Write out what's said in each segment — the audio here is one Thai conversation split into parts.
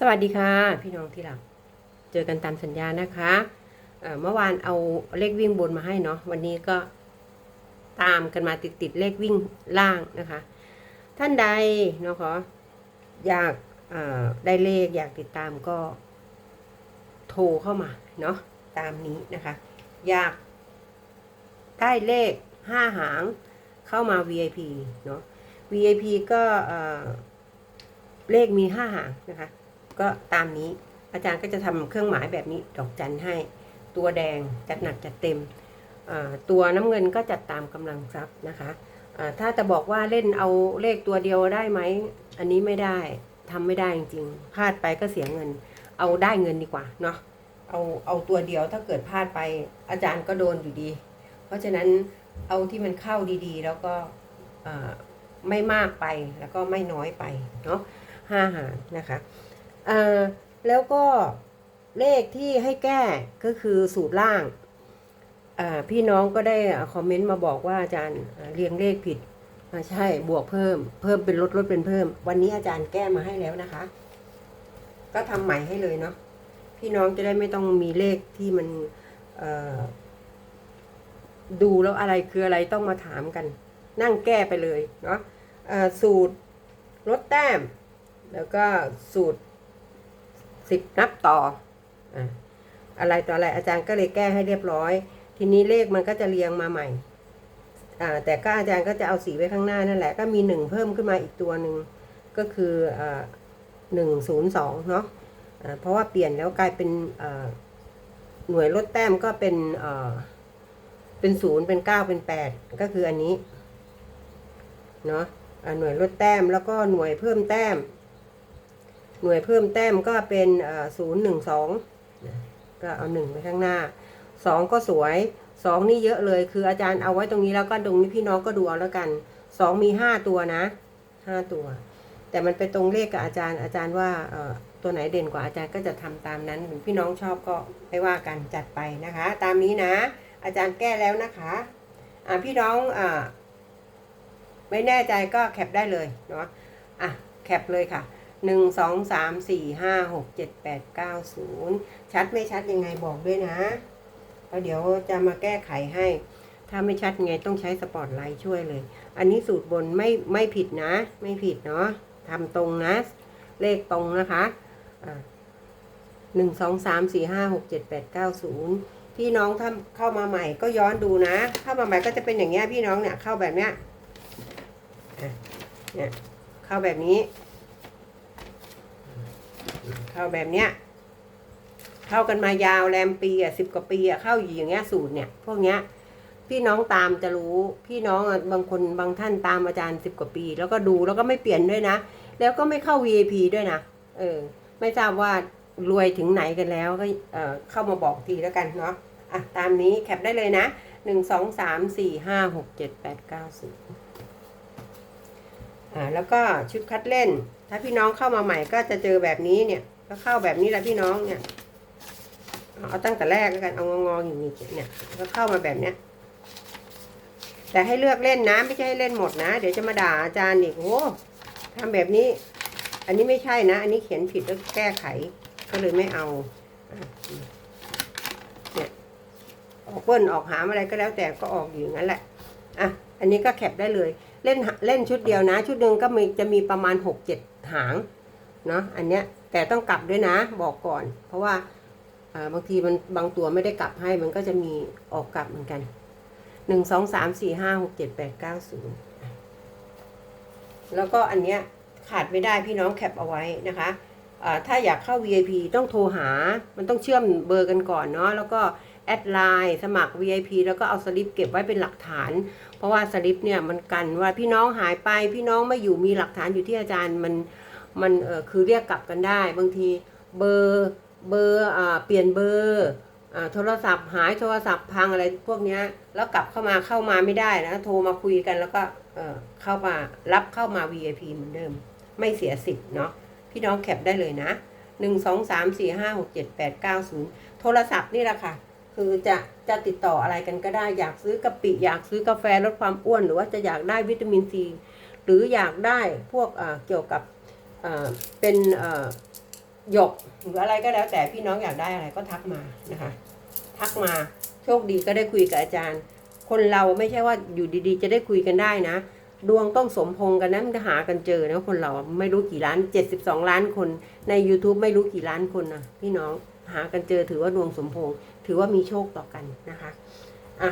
สวัสดีค่ะพี่น้องที่รักเจอกันตามสัญญานะคะเมื่อวานเอาเลขวิ่งบนมาให้เนาะวันนี้ก็ตามกันมาติดติดเลขวิ่งล่างนะคะ ท่านใดเนาะขออยากได้เลขอยากติดตามก็ โทรเข้ามาเนาะตามนี้นะคะ อยากได้เลขห้าหางเข้ามา VIP เนาะ VIP ก็เอ่อเลขมีห้าหางนะคะ ก็ตามนี้ อาจารย์ก็จะทำเครื่องหมายแบบนี้ดอกจันให้ ตัวแดงจัดหนักจัดเต็ม ตัวน้ำเงินก็จัดตามกำลังทรัพย์นะคะถ้าจะบอกว่าเล่นเอาเลขตัวเดียวได้ไหม อันนี้ไม่ได้ทำไม่ได้จริงๆพลาดไปก็เสียเงิน เอาได้เงินดีกว่าเนาะเอาเอาตัวเดียวถ้าเกิดพลาดไปอาจารย์ก็โดนอยู่ดี เพราะฉะนั้นเอาที่มันเข้าดีๆ แล้วก็ไม่มากไปแล้วก็ไม่น้อยไปเนาะห้าหางนะคะ อ่แล้วก็เลขที่ให้แก้ก็คือสูตรล่าง พี่น้องก็ได้คอมเมนต์มาบอกว่าอาจารย์เรียงเลขผิดใช่บวกเพิ่ม เพิ่มเป็นลดลดเป็นเพิ่ม วันนี้อาจารย์แก้มาให้แล้วนะคะ ก็ทำใหม่ให้เลยเนาะพี่น้องจะได้ไม่ต้องมีเลขที่มันดูแล้วอะไรคืออะไรต้องมาถามกัน นั่งแก้ไปเลยเนาะสูตรลดแต้ม แล้วก็สูตร สิบนับต่ออะไรต่ออะไรอาจารย์ก็เลยแก้ให้เรียบร้อย ทีนี้เลขมันก็จะเรียงมาใหม่แต่ก็อาจารย์ก็จะเอาสีไว้ข้างหน้านั่นแหละก็มีหนึ่งเพิ่มขึ้นมาอีกตัวหนึ่งก็คือหนึ่งศูนย์สองเนาะเพราะว่าเปลี่ยนแล้วกลายเป็นหน่วยลดแต้มก็เป็นเป็นศูนย์เป็นเก้าเป็นแปดก็คืออันนี้เนาะหน่วยลดแต้มแล้วก็หน่วยเพิ่มแต้ม หน่วยเพิ่มแต้มก็เป็นศูนย์หนึ่งสองก็เอาหนึ่งไปข้างหน้าสองก็สวยสองนี่เยอะเลย คืออาจารย์เอาไว้ตรงนี้แล้วก็ตรงนี้พี่น้องก็ดูเอาแล้วกันสองมีห้าตัวนะห้าตัว แต่มันไปตรงเลขกับอาจารย์ อาจารย์ว่าตัวไหนเด่นกว่าอาจารย์ก็จะทำตามนั้นพี่น้องชอบก็ไม่ว่ากันจัดไปนะคะ ตามนี้นะ อาจารย์แก้แล้วนะคะอ่าพี่น้องอ่าไม่แน่ใจก็แคปได้เลยเนาะอะแคปเลยค่ะ หนึ่งสองสามสี่ห้าหกเจ็ดแปดเก้าศูนย์ชัดไม่ชัดยังไงบอกด้วยนะแล้วเดี๋ยวจะมาแก้ไขให้ ถ้าไม่ชัดยังไงต้องใช้สปอตไลท์ช่วยเลย อันนี้สูตรบนไม่ไม่ผิดนะ ไม่ผิดเนาะทำตรงนะ เลขตรงนะคะหนึ่งสองสามสี่ห้าหกเจ็ดแปดเก้าศูนย์พี่น้องถ้าเข้ามาใหม่ก็ย้อนดูนะ เข้ามาใหม่ก็จะเป็นอย่างเงี้ยพี่น้องเนี่ยเข้าแบบเนี้ยเนี่ยเข้าแบบนี้ เข้าแบบเนี้ยเข้ากันมายาวแรมปีอะสิบกว่าปีอะเข้าอยู่อย่างเงี้ยสูตรเนี่ย พวกเนี้ย พี่น้องตามจะรู้ พี่น้องบางคนบางท่านตามอาจารย์สิบกว่าปี แล้วก็ดูแล้วก็ไม่เปลี่ยนด้วยนะ แล้วก็ไม่เข้า VIP ด้วยนะเออ ไม่ทราบว่ารวยถึงไหนกันแล้วก็เออเข้ามาบอกทีแล้วกันเนาะอะตามนี้แคปได้เลยนะหนึ่งสองสามสี่ห้าหกเจ็ดแปดเก้าสิบอ่าแล้วก็ชุดคัดเล่น ถ้าพี่น้องเข้ามาใหม่ก็จะเจอแบบนี้เนี่ย ก็เข้าแบบนี้แหละพี่น้องเนี่ยเอาตั้งแต่แรกแล้วกันเอางอๆอย่างนี้เนี่ยก็เข้ามาแบบเนี้ยแต่ให้เลือกเล่นนะไม่ใช่ให้เล่นหมดนะ เดี๋ยวจะมาด่าอาจารย์อีกโอ้ทำแบบนี้ อันนี้ไม่ใช่นะ อันนี้เขียนผิดแล้วแก้ไข ก็เลยไม่เอาเนี่ยออกเปิ้ลออกหามอะไรก็แล้วแต่ก็ออกอยู่งั้นแหละอะอันนี้ก็แคปได้เลยเล่นเล่นชุดเดียวนะ ชุดหนึ่งก็มีจะมีประมาณหกเจ็ดหางเนาะอันเนี้ย แต่ต้องกลับด้วยนะบอกก่อน เพราะว่าบางทีมันบางตัวไม่ได้กลับให้มันก็จะมีออกกลับเหมือนกันหนึ่งสองสามสี่ห้าหกเจ็ดแปดเก้าศูนย์แล้วก็อันเนี้ยขาดไม่ได้พี่น้องแคปเอาไว้นะคะถ้าอยากเข้า VIP ต้องโทรหา มันต้องเชื่อมเบอร์กันก่อนเนาะ แล้วก็แอดไลน์สมัคร VIP แล้วก็เอาสลิปเก็บไว้เป็นหลักฐาน เพราะว่าสลิปเนี่ยมันกันว่าพี่น้องหายไปพี่น้องไม่อยู่มีหลักฐานอยู่ที่อาจารย์มัน มันเออคือเรียกกลับกันได้ บางทีเบอร์เบอร์อ่าเปลี่ยนเบอร์อ่าโทรศัพท์หายโทรศัพท์พังอะไรพวกเนี้ยแล้วกลับเข้ามาเข้ามาไม่ได้นะ โทรมาคุยกันแล้วก็เออเข้ามารับเข้ามา VIP เหมือนเดิม ไม่เสียสิทธิ์เนาะพี่น้องแคปได้เลยนะหนึ่งสองสามสี่ห้าหกเจ็ดแปดเก้าศูนย์โทรศัพท์นี่แหละค่ะ คือจะจะติดต่ออะไรกันก็ได้อยากซื้อกะปิ อยากซื้อกาแฟลดความอ้วน หรือว่าจะอยากได้วิตามินซี หรืออยากได้พวกเกี่ยวกับ เป็นหยกหรืออะไรก็แล้ว แต่พี่น้องอยากได้อะไรก็ทักมานะคะ ทักมาโชคดีก็ได้คุยกับอาจารย์ คนเราไม่ใช่ว่าอยู่ดีๆ จะได้คุยกันได้นะ ดวงต้องสมพงกันนะมันจะหากันเจอนะคนเราไม่รู้กี่ล้าน72ล้านคน ใน YouTube ไม่รู้กี่ล้านคนนะพี่น้องหากันเจอถือว่าดวงสมพงถือว่ามีโชคต่อกันนะคะอะ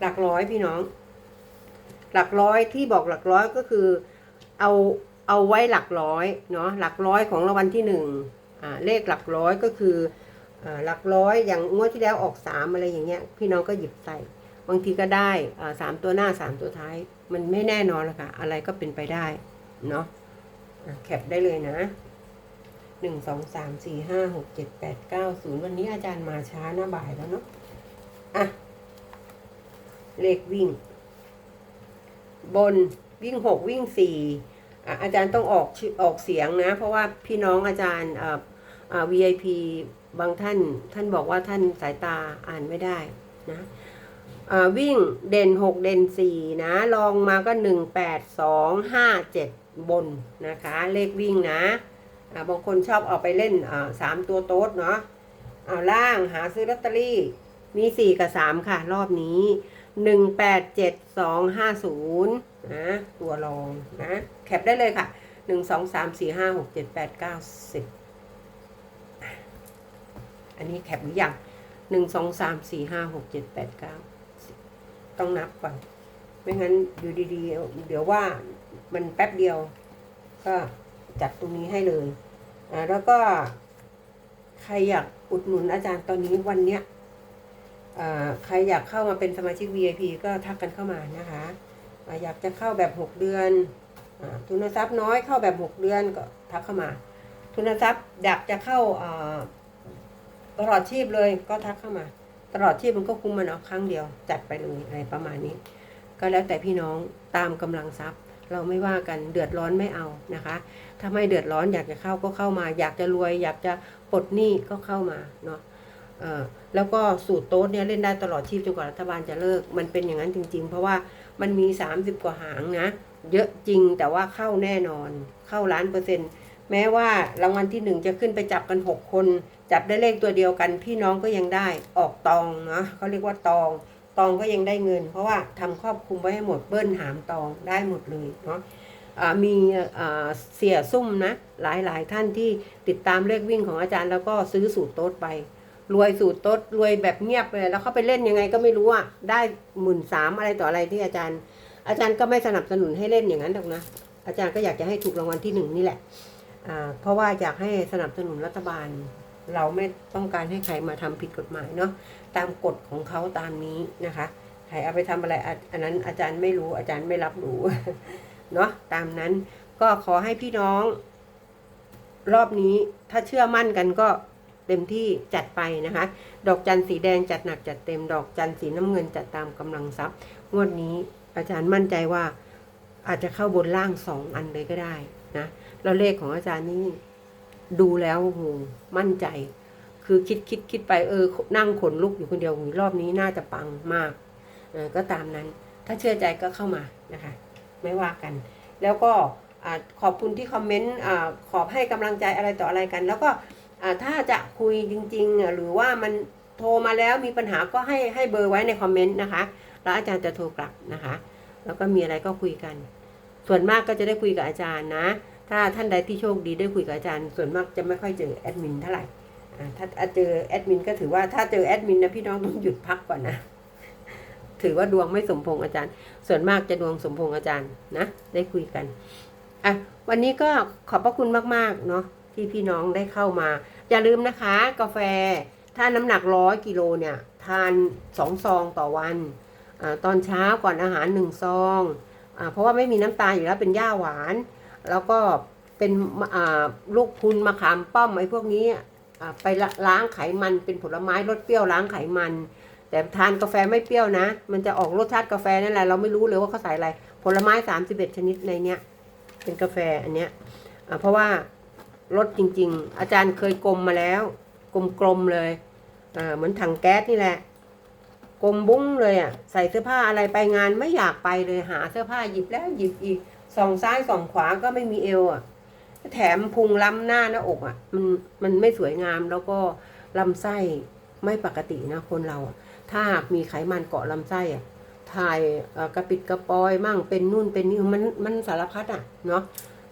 หลักร้อยพี่น้อง หลักร้อยที่บอกหลักร้อยก็คือเอาเอาไว้หลักร้อยเนาะหลักร้อยของรางวัลที่หนึ่งอ่าเลขหลักร้อยก็คืออ่าหลักร้อยอย่างงวดที่แล้วออกสามอะไรอย่างเงี้ยพี่น้องก็หยิบใส่ บางทีก็ได้อ่าสามตัวหน้าสามตัวท้าย มันไม่แน่นอนหรอกค่ะอะไรก็เป็นไปได้เนาะอะแคปได้เลยนะหนึ่งสองสามสี่ห้าหกเจ็ดแปดเก้าศูนย์วันนี้อาจารย์มาช้าหน้าบ่ายแล้วเนาะอะเลขวิ่ง บนวิ่งหกวิ่งสี่อาจารย์ต้องออกออกเสียงนะ เพราะว่าพี่น้องอาจารย์อ่าอ่า VIP บางท่านท่านบอกว่าท่านสายตาอ่านไม่ได้นะวิ่งเด่นหกเด่นสี่นะลองมาก็หนึ่งแปดสองห้าเจ็ดบนนะคะ เลขวิ่งนะอ่าบางคนชอบเอาไปเล่นสามตัวโต๊ดเนาะเอาล่างหาซื้อลอตเตอรี่มีสี่กับสามค่ะ รอบนี้ หนึ่งแปดเจ็ดสองห้าศูนย์นะตัวรองนะแคปได้เลยค่ะหนึ่งสองสามสี่ห้าหกเจ็ดแปดเก้าสิบอันนี้แคปหรือยังหนึ่งสองสามสี่ห้าหกเจ็ดแปดเก้าต้องนับก่อนไม่งั้นอยู่ดีๆ เดี๋ยวว่ามันแป๊บเดียว ก็จัดตรงนี้ให้เลยอ่าแล้วก็ใครอยากอุดหนุนอาจารย์ตอนนี้วันเนี้ย ใครอยากเข้ามาเป็นสมาชิก VIP ก็ทักกันเข้ามานะคะอยากจะเข้าแบบ 6 เดือนอทุนทรัพย์น้อยเข้าแบบ 6 เดือนก็ทักเข้ามา ทุนทรัพย์อยากจะเข้าตลอดชีพเลยก็ทักเข้ามา ตลอดชีพมันก็คุ้มมันเอาครั้งเดียว จัดไปเลยอะไรประมาณนี้ ก็แล้วแต่พี่น้องตามกำลังทรัพย์ เราไม่ว่ากันเดือดร้อนไม่เอานะคะ ถ้าไม่เดือดร้อนอยากจะเข้าก็เข้ามา อยากจะรวย อยากจะปลดหนี้ก็เข้ามาเนาะ แล้วก็สูตรโต๊ดเนี่ยเล่นได้ตลอดชีพจนกว่ารัฐบาลจะเลิก มันเป็นอย่างนั้นจริง ๆ เพราะว่ามันมี 30 กว่าหางนะ เยอะจริงแต่ว่าเข้าแน่นอน เข้าล้านเปอร์เซ็นต์แม้ว่ารางวัลที่หนึ่งจะขึ้นไปจับกัน 6 คน จับได้เลขตัวเดียวกัน พี่น้องก็ยังได้ออกตองเนาะเขาเรียกว่าตองตองก็ยังได้เงิน เพราะว่าทำครอบคลุมไว้ให้หมดเบิ้ลหามตองได้หมดเลยเนาะมีเสียซุ่มนะหลายๆท่านที่ติดตามเลขวิ่งของอาจารย์แล้วก็ซื้อสูตรโต๊ดไป รวยสูตรต๊ดรวยแบบเงียบเลยแล้วเขาไปเล่นยังไงก็ไม่รู้อะได้หมื่นสามอะไรต่ออะไรที่อาจารย์ อาจารย์ก็ไม่สนับสนุนให้เล่นอย่างนั้นหรอกนะอาจารย์ก็อยากจะให้ถูกรางวัลที่หนึ่งนี่แหละเพราะว่าอยากให้สนับสนุนรัฐบาล เราไม่ต้องการให้ใครมาทำผิดกฎหมายเนาะตามกฎของเขาตามนี้นะคะใครเอาไปทำอะไรออันนั้นอาจารย์ไม่รู้อาจารย์ไม่รับรู้เนาะตามนั้นก็ขอให้พี่น้อง รอบนี้ถ้าเชื่อมั่นกันก็ เต็มที่จัดไปนะคะ ดอกจันสีแดงจัดหนักจัดเต็ม ดอกจันสีน้ำเงินจัดตามกำลังทรัพย์ งวดนี้อาจารย์มั่นใจว่าอาจจะเข้าบนล่างสองอันเลยก็ได้นะแล้วเลขของอาจารย์นี่ดูแล้วโหมั่นใจ คือคิดคิดคิดไปเออ นั่งขนลุกอยู่คนเดียวรอบนี้น่าจะปังมากก็ตามนั้น ถ้าเชื่อใจก็เข้ามานะคะ ไม่ว่ากัน แล้วก็ขอบคุณที่คอมเมนต์ขอบให้กำลังใจอะไรต่ออะไรกัน แล้วก็ ถ้าจะคุยจริงๆ หรือว่ามันโทรมาแล้วมีปัญหาก็ให้ให้เบอร์ไว้ในคอมเมนต์นะคะ แล้วอาจารย์จะโทรกลับนะคะ แล้วก็มีอะไรก็คุยกัน ส่วนมากก็จะได้คุยกับอาจารย์นะ ถ้าท่านใดที่โชคดีได้คุยกับอาจารย์ ส่วนมากจะไม่ค่อยเจอแอดมินเท่าไหร่ถ้าเจอแอดมินก็ถือว่าถ้าเจอแอดมินนะพี่น้องต้องหยุดพักก่อนนะ ถือว่าดวงไม่สมพงอาจารย์ ส่วนมากจะดวงสมพงอาจารย์นะ ได้คุยกันอะวันนี้ก็ขอบพระคุณมากๆเนาะ ที่พี่น้องได้เข้ามา อย่าลืมนะคะ กาแฟถ้าน้ำหนักร้อยกิโลเนี่ย ทานสองซองต่อวันอตอนเช้าก่อนอาหารหนึ่งซองอเพราะว่าไม่มีน้ำตาลอยู่แล้วเป็นหญ้าหวาน แล้วก็เป็นลูกพุนมะขามป้อมไอ้พวกนี้ไปล้างไขมันเป็นผลไม้รสเปรี้ยวล้างไขมัน แต่ทานกาแฟไม่เปรี้ยวนะ มันจะออกรสชาติกาแฟนั่นแหละเราไม่รู้เลยว่าเขาใส่อะไร ผลไม้ 31 ชนิดในเนี้ยเป็นกาแฟอันเนี้ยเพราะว่า รสจริง ๆ อาจารย์เคยกลมมาแล้ว กลมๆเลยอ่าเหมือนถังแก๊สนี่แหละ กลมบุ้งเลยอะใส่เสื้อผ้าอะไรไปงานไม่อยากไปเลยหาเสื้อผ้าหยิบแล้วหยิบอีกส่องซ้ายส่องขวาก็ไม่มีเอวอะแถมพุงล้ำหน้าหน้าอกอะ มันมันไม่สวยงามแล้วก็ลำไส้ไม่ปกตินะคนเราถ้าหากมีไขมันเกาะลำไส้อะถ่ายกระปิดกระปอยมั่งเป็นนู่นเป็นนี่มันมันสารพัดอะเนาะ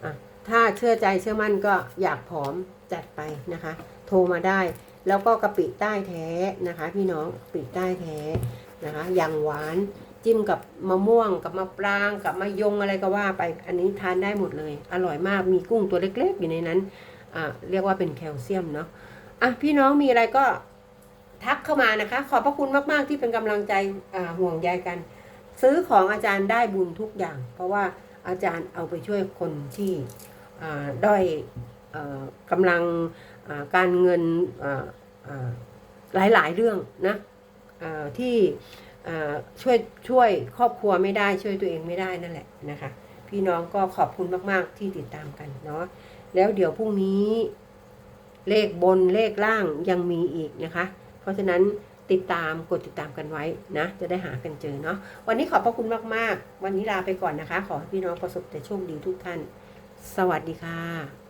อะ ถ้าเชื่อใจเชื่อมั่นก็อยากผอมจัดไปนะคะ โทรมาได้ แล้วก็กะปิใต้แท้นะคะ พี่น้องปิใต้แท้นะคะ อย่างหวานจิ้มกับมะม่วงกับมะปรางกับมะยงอะไรก็ว่าไปอันนี้ทานได้หมดเลย อร่อยมากมีกุ้งตัวเล็กๆ อยู่ในนั้นอ่าเรียกว่าเป็นแคลเซียมเนาะอะพี่น้องมีอะไรก็ทักเข้ามานะคะ ขอบพระคุณมากๆที่เป็นกำลังใจอ่าห่วงใยกัน ซื้อของอาจารย์ได้บุญทุกอย่าง เพราะว่าอาจารย์เอาไปช่วยคนที่ ด้อยกำลังการเงินหลายๆเรื่องนะที่ช่วยช่วยครอบครัวไม่ได้ช่วยตัวเองไม่ได้นั่นแหละนะคะ พี่น้องก็ขอบคุณมาก ๆ ที่ติดตามกันเนาะแล้วเดี๋ยวพรุ่งนี้เลขบนเลขล่างยังมีอีกนะคะ เพราะฉะนั้นติดตามกดติดตามกันไว้นะ จะได้หากันเจอเนาะวันนี้ขอบพระคุณมาก ๆ วันนี้ลาไปก่อนนะคะ ขอให้พี่น้องประสบแต่โชคดีทุกท่าน สวัสดีค่ะ